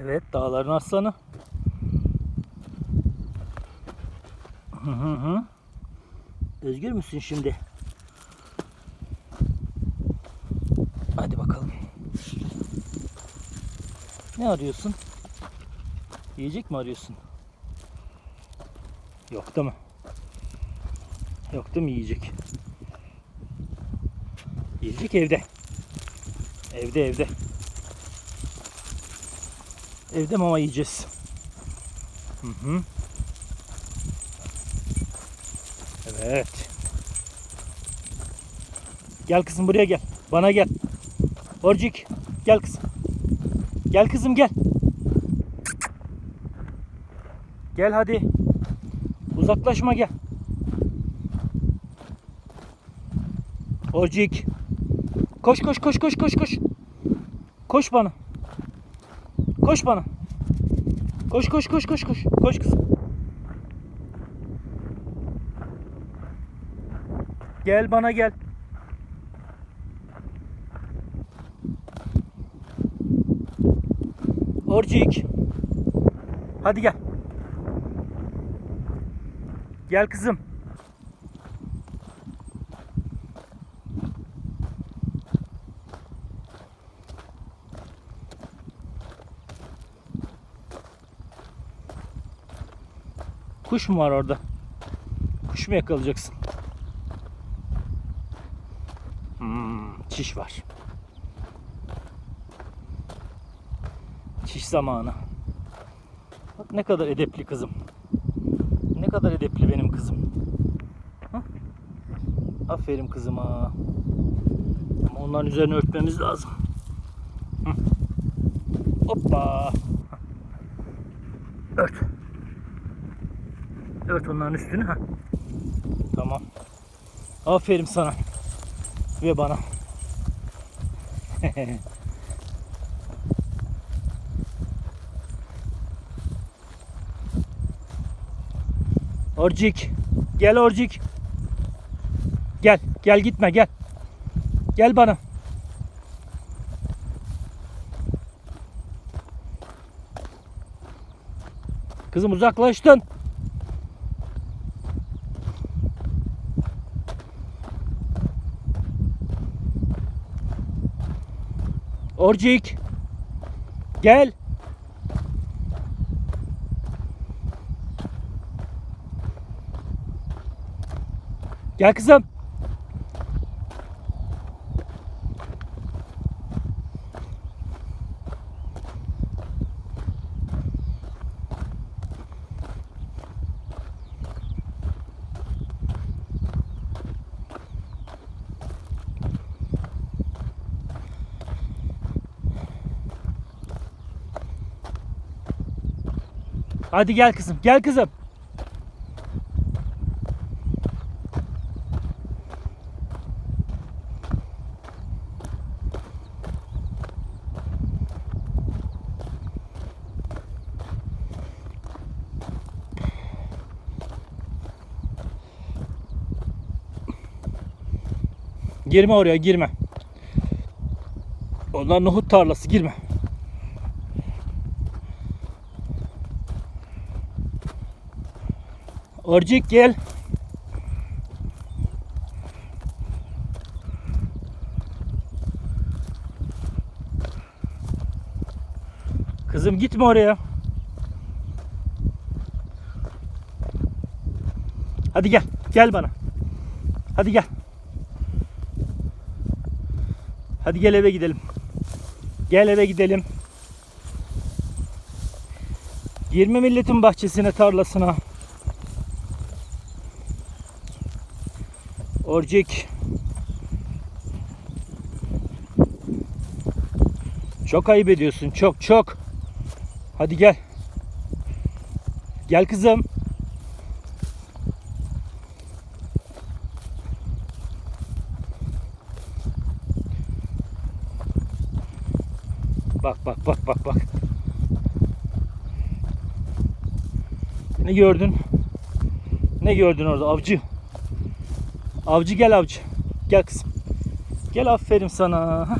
Evet dağların aslanı. Hı hı hı. Özgür müsün şimdi? Hadi bakalım. Ne arıyorsun? Yiyecek mi arıyorsun? Yok değil mi? Yok değil mi yiyecek? Yiyecek evde. Evde evde. Evde mama yiyeceğiz. Hı hı. Evet. Gel kızım buraya gel. Bana gel. Orcik gel kızım. Gel kızım gel. Gel hadi. Uzaklaşma gel. Orcik. Koş koş koş koş koş koş. Koş bana. Koş bana. Koş koş koş koş koş. Koş kızım. Gel bana gel. Orcik. Hadi gel. Gel kızım. Kuş mu var orada? Kuş mu yakalayacaksın? Hmm, çiş var. Çiş zamanı. Bak ne kadar edepli kızım. Ne kadar edepli benim kızım. Hah? Aferin kızıma. Ama onların üzerine örtmemiz lazım. Hı. Hoppa. Ört. Ört onların üstünü. Ha. Tamam. Aferin sana. Ve bana. Orcik. Gel Orcik. Gel. Gel gitme gel. Gel bana. Kızım uzaklaştın. Orcik. Gel. Gel kızım. Hadi gel kızım. Gel kızım. Girme oraya girme. Onlar nohut tarlası girme. Orcik gel. Kızım gitme oraya. Hadi gel. Gel bana. Hadi gel. Hadi gel eve gidelim. Gel eve gidelim. Girme milletin bahçesine, tarlasına. Orcik. Çok ayıp ediyorsun. Çok çok. Hadi gel. Gel kızım. Bak bak bak bak bak. Ne gördün? Ne gördün orada avcı? Avcı gel avcı. Gel kızım. Gel aferin sana. Hah.